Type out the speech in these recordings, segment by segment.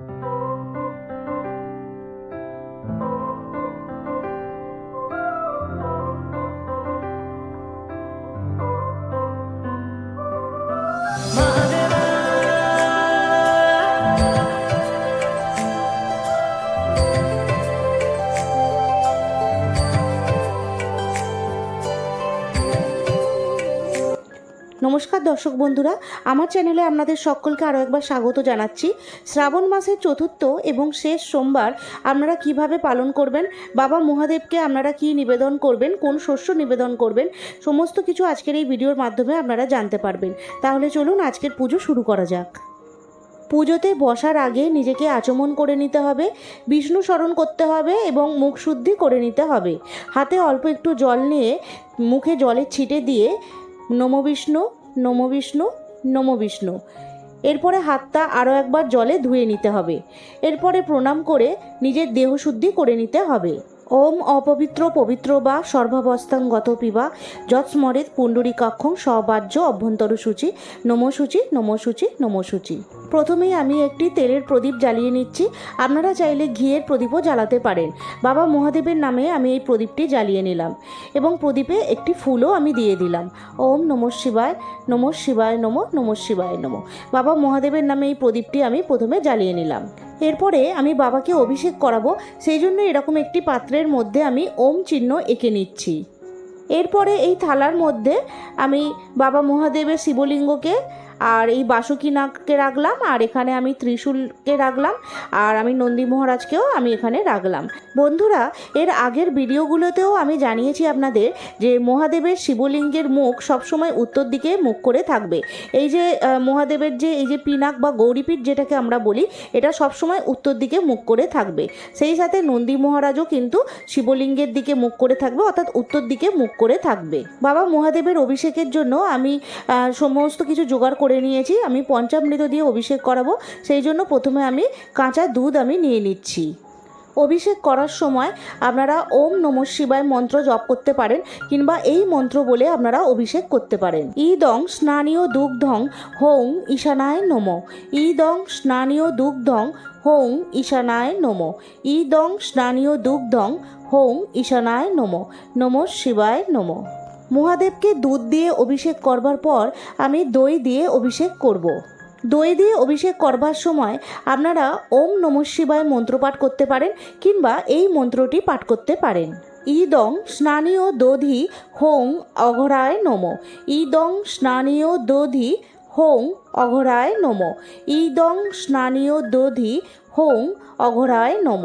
Thank you. দর্শক বন্ধুরা, আমার চ্যানেলে আপনাদের সকলকে আরও একবার স্বাগত জানাচ্ছি। শ্রাবণ মাসের চতুর্থ এবং শেষ সোমবার আপনারা কীভাবে পালন করবেন, বাবা মহাদেবকে আপনারা কি নিবেদন করবেন, কোন শস্য নিবেদন করবেন, সমস্ত কিছু আজকের এই ভিডিওর মাধ্যমে আপনারা জানতে পারবেন। তাহলে চলুন আজকের পুজো শুরু করা যাক। পুজোতে বসার আগে নিজেকে আচমন করে নিতে হবে, বিষ্ণু স্মরণ করতে হবে এবং মুখ শুদ্ধি করে নিতে হবে। হাতে অল্প একটু জল নিয়ে মুখে জলের ছিটে দিয়ে নম বিষ্ণু নম বিষ্ণু, নমো বিষ্ণু। এরপরে হাতটা আরও একবার জলে ধুয়ে নিতে হবে। এরপরে প্রণাম করে নিজের দেহ শুদ্ধি করে নিতে হবে। ওম অপবিত্র, পবিত্র বা সর্বাবস্থাঙ্গত পিবা যৎস্মরেত পুণ্ডরীকাক্ষং সবাহ্য অভ্যন্তর সূচি, নমসূচি নমসূচি নমসূচি। প্রথমেই আমি একটি তেলের প্রদীপ জ্বালিয়ে নিচ্ছি। আপনারা চাইলে ঘিয়ের প্রদীপও জ্বালাতে পারেন। বাবা মহাদেবের নামে আমি এই প্রদীপটি জ্বালিয়ে নিলাম এবং প্রদীপে একটি ফুলও আমি দিয়ে দিলাম। ওম নম শিবায় নম শিবায় নম নম শিবায় নম। বাবা মহাদেবের নামে এই প্রদীপটি আমি প্রথমে জ্বালিয়ে নিলাম। এরপরে আমি বাবাকে অভিষেক করাবো, সেই জন্য এরকম একটি পাত্রের মধ্যে আমি ওম চিহ্ন এঁকে নিচ্ছি। এরপরে এই থালার মধ্যে আমি বাবা মহাদেবের শিবলিঙ্গকে আর এই বাসুকি নাগকে রাখলাম, আর এখানে আমি ত্রিশূলকে রাখলাম, আর আমি নন্দী মহারাজকেও আমি এখানে রাখলাম। বন্ধুরা, এর আগের ভিডিওগুলোতেও আমি জানিয়েছি আপনাদের যে মহাদেবের শিবলিঙ্গের মুখ সবসময় উত্তর দিকে মুখ করে থাকবে। এই যে মহাদেবের যে, এই যে পিনাক বা গৌরীপীঠ যেটাকে আমরা বলি, এটা সবসময় উত্তর দিকে মুখ করে থাকবে। সেই সাথে নন্দী মহারাজও কিন্তু শিবলিঙ্গের দিকে মুখ করে থাকবে, অর্থাৎ উত্তর দিকে মুখ করে থাকবে। বাবা, মহাদেবের অভিষেকের জন্য আমি সমস্ত কিছু জোগাড় করে নিয়েছি, আমি পঞ্চামৃত দিয়ে অভিষেক করাবো, সেই জন্য প্রথমে আমি কাঁচা দুধ আমি নিয়ে নিচ্ছি। অভিষেক করার সময় আপনারা ওম নম শিবায় মন্ত্র জপ করতে পারেন, কিংবা এই মন্ত্র বলে আপনারা অভিষেক করতে পারেন। ইদং স্নানীয় দুগ্ধং হোং ঈশানায় নম। ইদং স্নানীয় দুগ্ধং হোং ঈশানায় নম। ইদং স্নানীয় দুগ্ধং হোং ঈশানায় নম। নম শিবায় নম। মহাদেবকে দুধ দিয়ে অভিষেক করবার পর আমি দই দিয়ে অভিষেক করব। দই দিয়ে অভিষেক করবার সময় আপনারা ওম নম শিবায় মন্ত্র পাঠ করতে পারেন কিংবা এই মন্ত্রটি পাঠ করতে পারেন। ইদং স্নানীয় দধি হোং অঘরায় নম। ইদং স্নানীয় দধি হোং অঘরায় নম। ইদং স্নানীয় দধি হোং অঘরায় নম।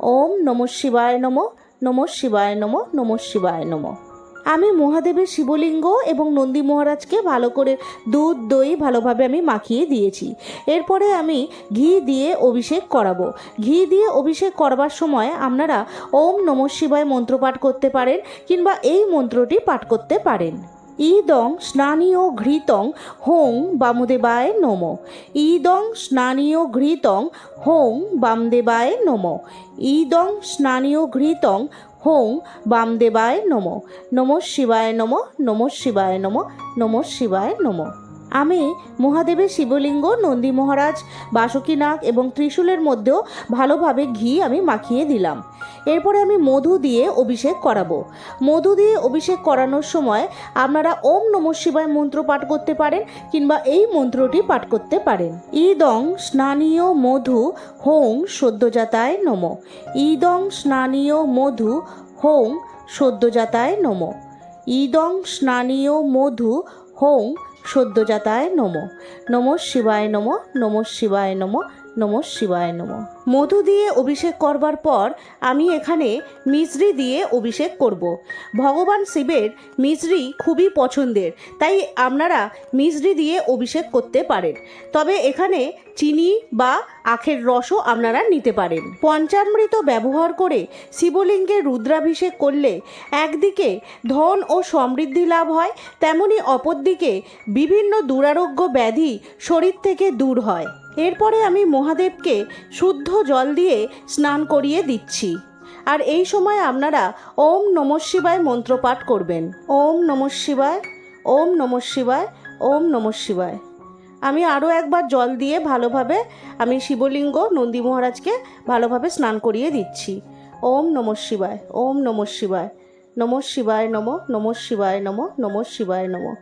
ওম নম শিবায় নম। নম শিবায় নম। নম শিবায় নম। আমি মহাদেবের শিবলিঙ্গ এবং নন্দী মহারাজকে ভালো করে দুধ, দই ভালোভাবে আমি মাখিয়ে দিয়েছি। এরপরে আমি ঘি দিয়ে অভিষেক করাবো। ঘি দিয়ে অভিষেক করবার সময় আপনারা ওম নম শিবায় মন্ত্র পাঠ করতে পারেন কিংবা এই মন্ত্রটি পাঠ করতে পারেন। ইদং স্নানীয় ঘৃতং হোং বামদেবায় নম। ইদং স্নানীয় ঘৃতং হোং বামদেবায় নম। ইদং স্নানীয় ঘৃতং হোং বামদেবায় নম। নম শিবায় নম নম শিবায় নম নম শিবায় নম। আমি মহাদেবের শিবলিঙ্গ, নন্দী মহারাজ বাসুকীনাগ এবং ত্রিশূলের মধ্যেও ভালোভাবে ঘি আমি মাখিয়ে দিলাম। এরপরে আমি মধু দিয়ে অভিষেক করাবো। মধু দিয়ে অভিষেক করানোর সময় আপনারা ওম নম শিবায় মন্ত্র পাঠ করতে পারেন কিংবা এই মন্ত্রটি পাঠ করতে পারেন। ইদং স্নানীয় মধু হোং সদ্যজাতায় নম। ইদং স্নানীয় মধু হোং সদ্যজাতায় নম। ইদং স্নানীয় মধু হোং সদ্যজাতায় নম। নম শিবায় নম নম শিবায় নম নম শিবায় নম। মধু দিয়ে অভিষেক করবার পর আমি এখানে মিশ্রি দিয়ে অভিষেক করব। ভগবান শিবের মিশ্রি খুবই পছন্দের, তাই আপনারা মিশ্রি দিয়ে অভিষেক করতে পারেন। তবে এখানে চিনি বা আখের রসও আপনারা নিতে পারেন। পঞ্চামৃত ব্যবহার করে শিবলিঙ্গের রুদ্রাভিষেক করলে একদিকে ধন ও সমৃদ্ধি লাভ হয়, তেমনি অপরদিকে বিভিন্ন দুরারোগ্য ব্যাধি শরীর থেকে দূর হয়। এরপরে আমি মহাদেবকে শুদ্ধ জল দিয়ে স্নান করিয়ে দিচ্ছি। আর এই সময় আপনারা ওম নম শিবায় মন্ত্রপাঠ করবেন। ওম নম শিবায়, ওম নম শিবায়, ওম নম শিবায়। আমি আরও একবার জল দিয়ে ভালোভাবে আমি শিবলিঙ্গ নন্দী মহারাজকে ভালোভাবে স্নান করিয়ে দিচ্ছি। ওম নম শিবায়, ওম নম শিবায় নম শিবায় নম নম শিবায় নম নম শিবায় নম।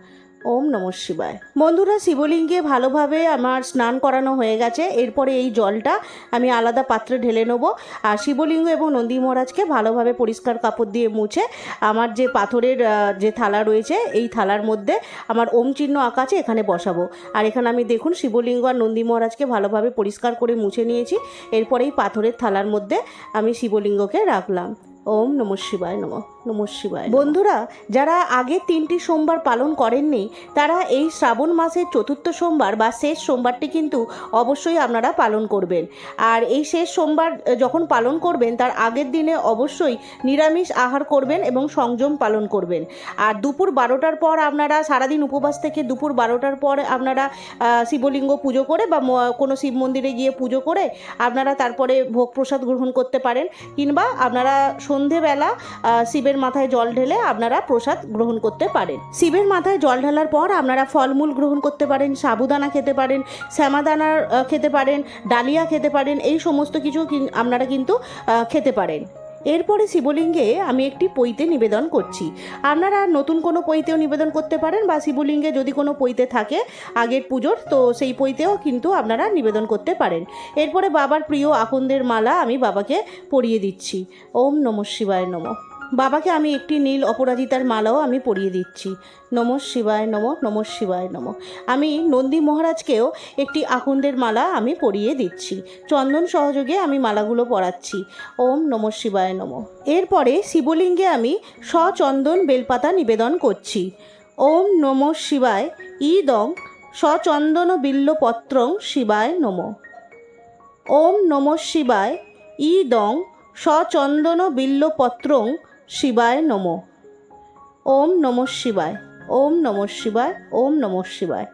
ওম নম শিবায়। বন্ধুরা, শিবলিঙ্গে ভালোভাবে আমার স্নান করানো হয়ে গেছে। এরপরে এই জলটা আমি আলাদা পাত্রে ঢেলে নেব। আর শিবলিঙ্গ এবং নন্দী মহারাজকে ভালোভাবে পরিষ্কার কাপড় দিয়ে মুছে আমার যে পাথরের যে থালা রয়েছে, এই থালার মধ্যে আমার ওম চিহ্ন আঁকা আছে, এখানে বসাবো। আর এখানে আমি দেখুন, শিবলিঙ্গ আর নন্দী মহারাজকে ভালোভাবে পরিষ্কার করে মুছে নিয়েছি। এরপরে এই পাথরের থালার মধ্যে আমি শিবলিঙ্গকে রাখলাম। ওম নম শিবায় নম নম শিবায় বন্ধুরা, যারা আগে তিনটি সোমবার পালন করেননি, তারা এই শ্রাবণ মাসের চতুর্থ সোমবার বা শেষ সোমবারটি কিন্তু অবশ্যই আপনারা পালন করবেন। আর এই শেষ সোমবার যখন পালন করবেন, তার আগের দিনে অবশ্যই নিরামিষ আহার করবেন এবং সংযম পালন করবেন। আর দুপুর বারোটার পর আপনারা সারাদিন উপবাস থেকে দুপুর বারোটার পর আপনারা শিবলিঙ্গ পুজো করে বা কোনো শিব মন্দিরে গিয়ে পুজো করে আপনারা তারপরে ভোগ প্রসাদ গ্রহণ করতে পারেন, কিংবা আপনারা সন্ধেবেলা শিবের মাথায় জল ঢেলে আপনারা প্রসাদ গ্রহণ করতে পারেন। শিবের মাথায় জল ঢালার পর আপনারা ফলমূল গ্রহণ করতে পারেন, সাবুদানা খেতে পারেন, শ্যামাদানা খেতে পারেন, ডালিয়া খেতে পারেন, এই সমস্ত কিছু আপনারা কিন্তু খেতে পারেন। এরপরে শিবলিঙ্গে আমি একটি পৈতে নিবেদন করছি। আপনারা নতুন কোনো পৈতেও নিবেদন করতে পারেন বা শিবলিঙ্গে যদি কোনো পৈতে থাকে আগের পুজোর, তো সেই পৈতেও কিন্তু আপনারা নিবেদন করতে পারেন। এরপরে বাবার প্রিয় আকন্দের মালা আমি বাবাকে পরিয়ে দিচ্ছি। ওম নম শিবায় নম। বাবাকে আমি একটি নীল অপরাজিতার মালাও আমি পরিয়ে দিচ্ছি। নম শিবায় নম নম শিবায় নম। আমি নন্দী মহারাজকেও একটি আকন্দের মালা আমি পরিয়ে দিচ্ছি। চন্দন সহযোগে আমি মালাগুলো পরাচ্ছি। ওম নম শিবায় নম। এরপরে শিবলিঙ্গে আমি সচন্দন বেলপাতা নিবেদন করছি। ওম নম শিবায় ইদং সচন্দন বিল্লপত্রং শিবায় নম। ওম নম শিবায় ইদং সচন্দন বিল্লপত্রং শিবায় নম। ওম নম শিবায়, ওম নম শিবায়, ওম নম শিবায়।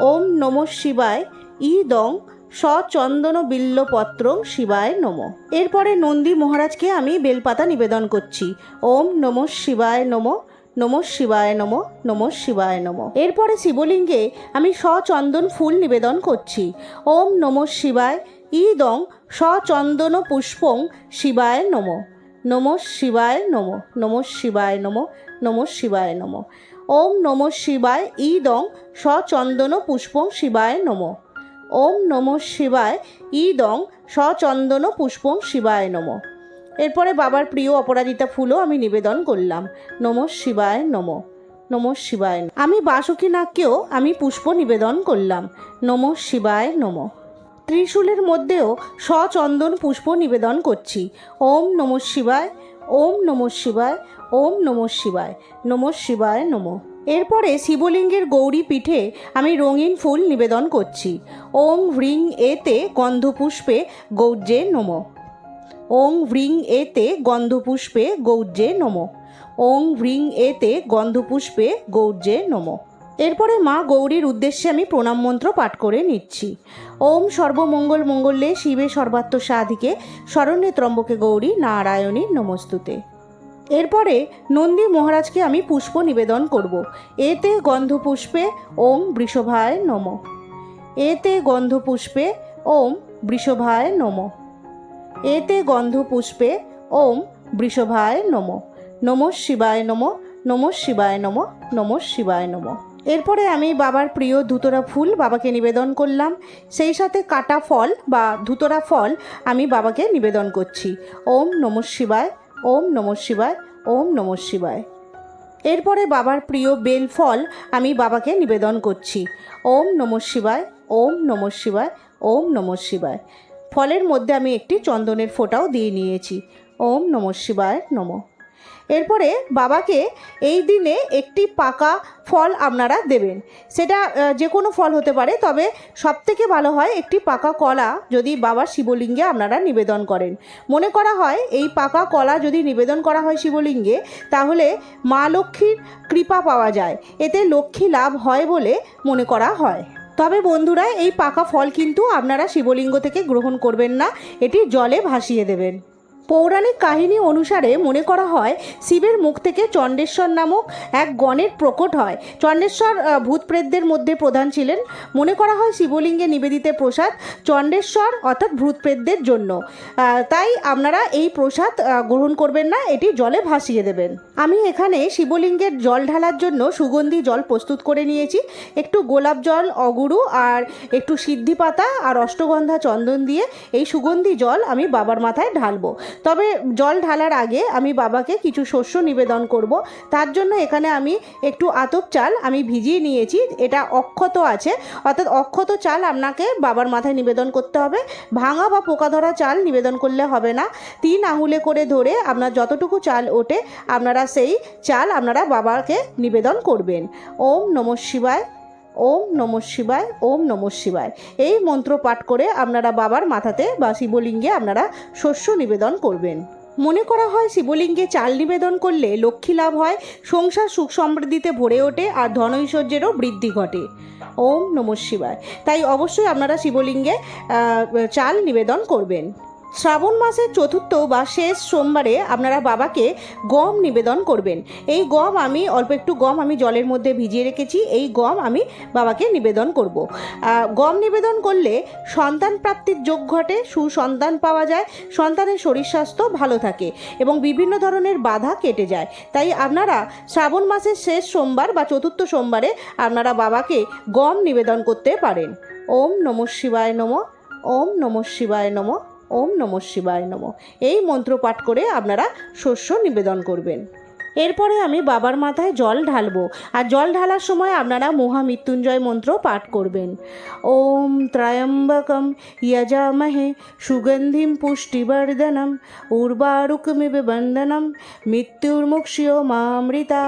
ওম নম শিবায়, ইদং সচন্দন বিল্লপত্রং শিবায় নম। এরপরে নন্দী মহারাজকে আমি বেলপাতা নিবেদন করছি। ওম নম শিবায় নম নম শিবায় নম নম শিবায় নম। এরপরে শিবলিঙ্গে আমি সচন্দন ফুল নিবেদন করছি। ওম নম শিবায়, ইদং সচন্দন পুষ্পং শিবায় নম। নম শিবায় নম নম শিবায় নম নম শিবায় নম। ওম নম শিবায় ইদং সচন্দন পুষ্পং শিবায় নম। ওম নম শিবায় ইদং সচন্দন পুষ্পং শিবায় নম। এরপরে বাবার প্রিয় অপরাজিতা ফুলও আমি নিবেদন করলাম। নম শিবায় নম নম শিবায় আমি বাসুকী নাগকেও আমি পুষ্প নিবেদন করলাম। নম শিবায় নম। ত্রিশূলের মধ্যেও সচন্দন পুষ্প নিবেদন করছি। ওম নম শিবায়, ওম নম শিবায়, ওম নম শিবায় নম শিবায় নম। এরপরে শিবলিঙ্গের গৌরী পীঠে আমি রঙিন ফুল নিবেদন করছি। ওং হ্রিং এতে গন্ধপুষ্পে গৌর্যে নম। ওং হ্রিং এতে গন্ধপুষ্পে গৌর্যে নম। ওং হ্রিং এতে গন্ধপুষ্পে গৌর্যে নম। এরপরে মা গৌরীর উদ্দেশ্যে আমি প্রণাম মন্ত্র পাঠ করে নিচ্ছি। ওম সর্বমঙ্গল মঙ্গলে শিবে সর্বাত্ম সাধিকে, শরণ্যে ত্রম্বকে গৌরী, নারায়ণী নমস্তুতে। এরপরে নন্দী মহারাজকে আমি পুষ্প নিবেদন করব। এতে গন্ধপুষ্পে ওম বৃষভায় নম। এতে গন্ধপুষ্পে ওম বৃষভায় নম। এতে গন্ধপুষ্পে ওম বৃষভায় নম। নম শিবায় নম নম শিবায় নম নম শিবায় নম। এরপরে আমি বাবার প্রিয় ধুতরা ফুল বাবাকে নিবেদন করলাম। সেই সাথে কাটা ফল বা ধুতরা ফল আমি বাবাকে নিবেদন করছি। ওম নম শিবায়, ওম নম শিবায়, ওম নম শিবায়। এরপরে বাবার প্রিয় বেল ফল আমি বাবাকে নিবেদন করছি। ওম নম শিবায়, ওম নম শিবায়, ওম নম শিবায়। ফলের মধ্যে আমি একটি চন্দনের ফোঁটাও দিয়ে নিয়েছি। ওম নম শিবায় নম। এরপরে বাবাকে এই দিনে একটি পাকা ফল আপনারা দেবেন। সেটা যে কোনো ফল হতে পারে, তবে সবথেকে ভালো হয় একটি পাকা কলা যদি বাবার শিবলিঙ্গে আপনারা নিবেদন করেন। মনে করা হয়, এই পাকা কলা যদি নিবেদন করা হয় শিবলিঙ্গে, তাহলে মা লক্ষ্মীর কৃপা পাওয়া যায়। এতে লক্ষ্মী লাভ হয় বলে মনে করা হয়। তবে বন্ধুরা, এই পাকা ফল কিন্তু আপনারা শিবলিঙ্গ থেকে গ্রহণ করবেন না, এটি জলে ভাসিয়ে দেবেন। পৌরাণিক কাহিনী অনুসারে মনে করা হয়, শিবের মুখ থেকে চণ্ডেশ্বর নামক এক গণের প্রকট হয়। চণ্ডেশ্বর ভূতপ্রেতদের মধ্যে প্রধান ছিলেন। মনে করা হয় শিবলিঙ্গে নিবেদিত প্রসাদ চণ্ডেশ্বর অর্থাৎ ভূতপ্রেতদের জন্য। তাই আপনারা এই প্রসাদ গ্রহণ করবেন না, এটি জলে ভাসিয়ে দেবেন। আমি এখানে শিবলিঙ্গের জল ঢালার জন্য সুগন্ধি জল প্রস্তুত করে নিয়েছি। একটু গোলাপ জল, অগুরু আর একটু সিদ্ধি পাতা আর অষ্টগন্ধা চন্দন দিয়ে এই সুগন্ধি জল আমি বাবার মাথায় ঢালবো। তবে জল ঢালার আগে আমি বাবাকে কিছু শস্য নিবেদন করব। তার জন্য এখানে আমি একটু আতপ চাল আমি ভিজিয়ে নিয়েছি, এটা অক্ষত আছে। অর্থাৎ অক্ষত চাল আপনাকে বাবার মাথায় নিবেদন করতে হবে। ভাঙা বা পোকা ধরা চাল নিবেদন করলে হবে না। তিন আঙুলে করে ধরে আপনার যতটুকু চাল ওঠে, আপনারা সেই চাল আপনারা বাবাকে নিবেদন করবেন। ওম নমঃ শিবায়। ওম নমঃ শিবায়, ওম নমঃ শিবায়। এই মন্ত্র পাঠ করে আপনারা বাবার মাথাতে বা শিবলিঙ্গে আপনারা শস্য নিবেদন করবেন। মনে করা হয় শিবলিঙ্গে চাল নিবেদন করলে লক্ষ্মী লাভ হয়, সংসার সুখ সমৃদ্ধিতে ভরে ওঠে আর ধনৈশ্বর্যেরও বৃদ্ধি ঘটে। ওম নমঃ শিবায়। তাই অবশ্যই আপনারা শিবলিঙ্গে চাল নিবেদন করবেন। শ্রাবণ মাসের চতুর্থ বা শেষ সোমবারে আপনারা বাবাকে গম নিবেদন করবেন। এই গম আমি, অল্প একটু গম আমি জলের মধ্যে ভিজিয়ে রেখেছি, এই গম আমি বাবাকে নিবেদন করব। গম নিবেদন করলে সন্তান প্রাপ্তির যোগ ঘটে, সুসন্তান পাওয়া যায়, সন্তানের শরীর স্বাস্থ্য ভালো থাকে এবং বিভিন্ন ধরনের বাধা কেটে যায়। তাই আপনারা শ্রাবণ মাসের শেষ সোমবার বা চতুর্থ সোমবারে আপনারা বাবাকে গম নিবেদন করতে পারেন। ওম নমঃ শিবায় নম, ওম নমঃ শিবায় নম। ওম নম শিবায় নম। এই মন্ত্র পাঠ করে আপনারা শস্য নিবেদন করবেন। এরপরে আমি বাবার মাথায় জল ঢালবো। আর জল ঢালার সময় আপনারা মহামৃত্যুঞ্জয় মন্ত্র পাঠ করবেন। ওম ত্রায়ম্বকম ইয়াজামহে সুগন্ধিম পুষ্টিবর্ধনম উর্বারুকমিব বন্দনম মৃত্যুর্মুক্ষিও মামৃতা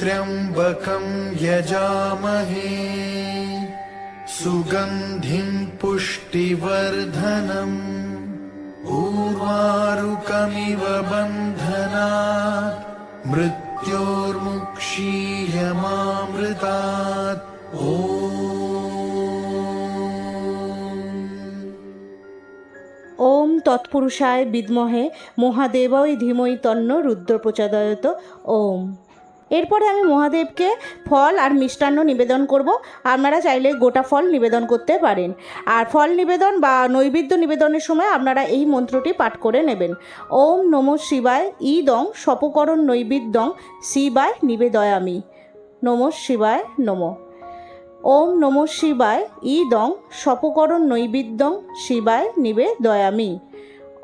ত্র্যম্বকম যজামহে सुगन्धिं पुष्टिवर्धनम् उर्वारुकमिव बन्धनात् मृत्योर्मुक्षीयमामृतात् ॐ ওম তৎপুরুষায় বিদ্মহে মহাদেবই ধীমই তন্ন রুদ্র প্রচোদয়ত ওম এরপরে আমি মহাদেবকে ফল আর মিষ্টান্ন নিবেদন করব। আপনারা চাইলে গোটা ফল নিবেদন করতে পারেন। আর ফল নিবেদন বা নৈবেদ্য নিবেদনের সময় আপনারা এই মন্ত্রটি পাঠ করে নেবেন। ওম নমঃ শিবায় ইদং সপকরণ নৈবেদ্যং শিবায় নিবেদয়ামি। নমঃ শিবায় নমঃ। ওম নমঃ শিবায় ইদং সপকরণ নৈবেদ্যং শিবায় নিবে দয়ামি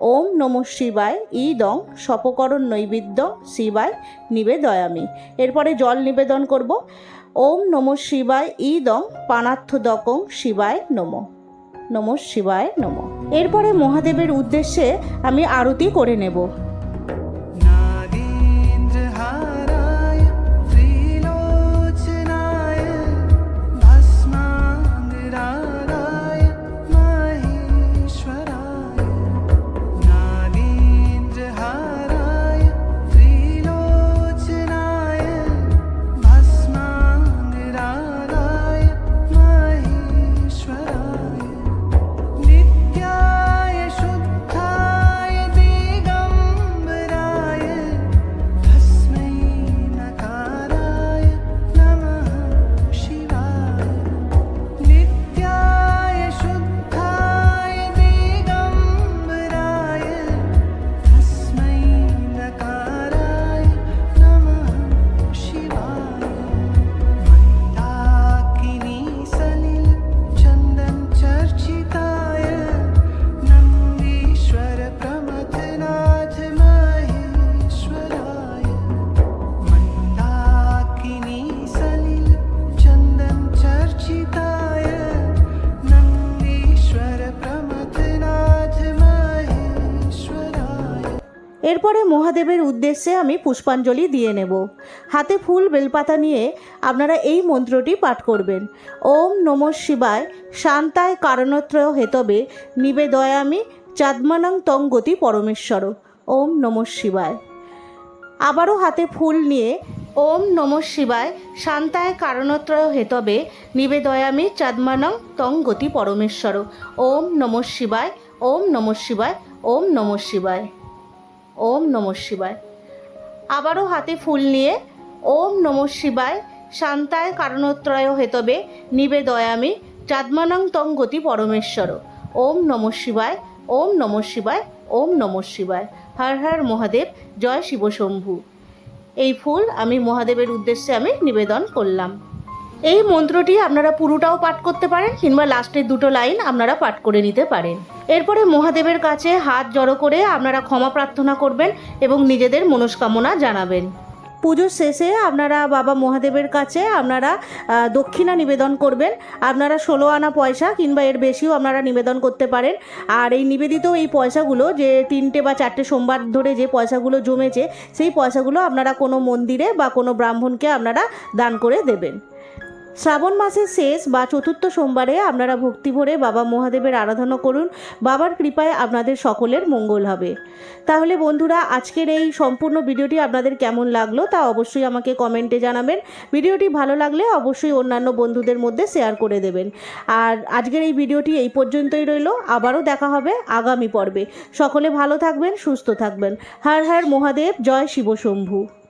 ওম নম শিবায় ইদং সপকরণ নৈবেদ্য শিবায় নিবে দয়ামি এরপরে জল নিবেদন করব। ওম নম শিবায় ইদং পানার্থদকং শিবায় নম। নম শিবায় নম। এরপরে মহাদেবের উদ্দেশ্যে আমি আরতি করে নেব। এরপরে মহাদেবের উদ্দেশ্যে আমি পুষ্পাঞ্জলি দিয়ে নেব। হাতে ফুল বেলপাতা নিয়ে আপনারা এই মন্ত্রটি পাঠ করবেন। ওম নমঃ শিবায় শান্তায় কারণত্রয় হেতবে নিবেদয়ামি চাঁদমানাং তং গতি পরমেশ্বর। ওম নমঃ শিবায়। আবারও হাতে ফুল নিয়ে ওম নমঃ শিবায় শান্তায় কারণত্রয় হেতবে নিবেদয়ামি চাঁদমানং তং গতি পরমেশ্বর। ওম নমঃ শিবায়, ওম নম শিবায়, ওম নম শিবায়। ওম নম শিবায়। আবারও হাতে ফুল নিয়ে ওম নম শিবায় শান্তায় কারণত্রয় হেতবে নিবেদয়ামি চাঁদমানং তং গতি পরমেশ্বর। ওম নম শিবায়, ওম নম শিবায়, ওম নম শিবায়। হর হর মহাদেব, জয় শিবশম্ভু। এই ফুল আমি মহাদেবের উদ্দেশ্যে আমি নিবেদন করলাম। এই মন্ত্রটি আপনারা পুরোটাও পাঠ করতে পারেন কিংবা লাস্টের দুটো লাইন আপনারা পাঠ করে নিতে পারেন। এরপরে মহাদেবের কাছে হাত জড়ো করে আপনারা ক্ষমা প্রার্থনা করবেন এবং নিজেদের মনস্কামনা জানাবেন। পুজোর শেষে আপনারা বাবা মহাদেবের কাছে আপনারা দক্ষিণা নিবেদন করবেন। আপনারা ষোলো আনা পয়সা কিংবা এর বেশিও আপনারা নিবেদন করতে পারেন। আর এই নিবেদিত এই পয়সাগুলো যে তিনটে বা চারটে সোমবার ধরে যে পয়সাগুলো জমেছে, সেই পয়সাগুলো আপনারা কোনো মন্দিরে বা কোনো ব্রাহ্মণকে আপনারা দান করে দেবেন। শ্রাবণ মাসের শেষ বা চতুর্থ সোমবারে আপনারা ভক্তি ভরে বাবা মহাদেবের আরাধনা করুন। বাবার কৃপায় আপনাদের সকলের মঙ্গল হবে। তাহলে বন্ধুরা, আজকের এই সম্পূর্ণ ভিডিওটি আপনাদের কেমন লাগল তা অবশ্যই আমাকে কমেন্টে জানাবেন। ভিডিওটি ভালো লাগলে অবশ্যই অন্যান্য বন্ধুদের মধ্যে শেয়ার করে দেবেন। আর আজকের এই ভিডিওটি এই পর্যন্তই রইল। আবারও দেখা হবে আগামী পর্বে। সকলে ভালো থাকবেন, সুস্থ থাকবেন। হর হর মহাদেব, জয় শিবশম্ভু।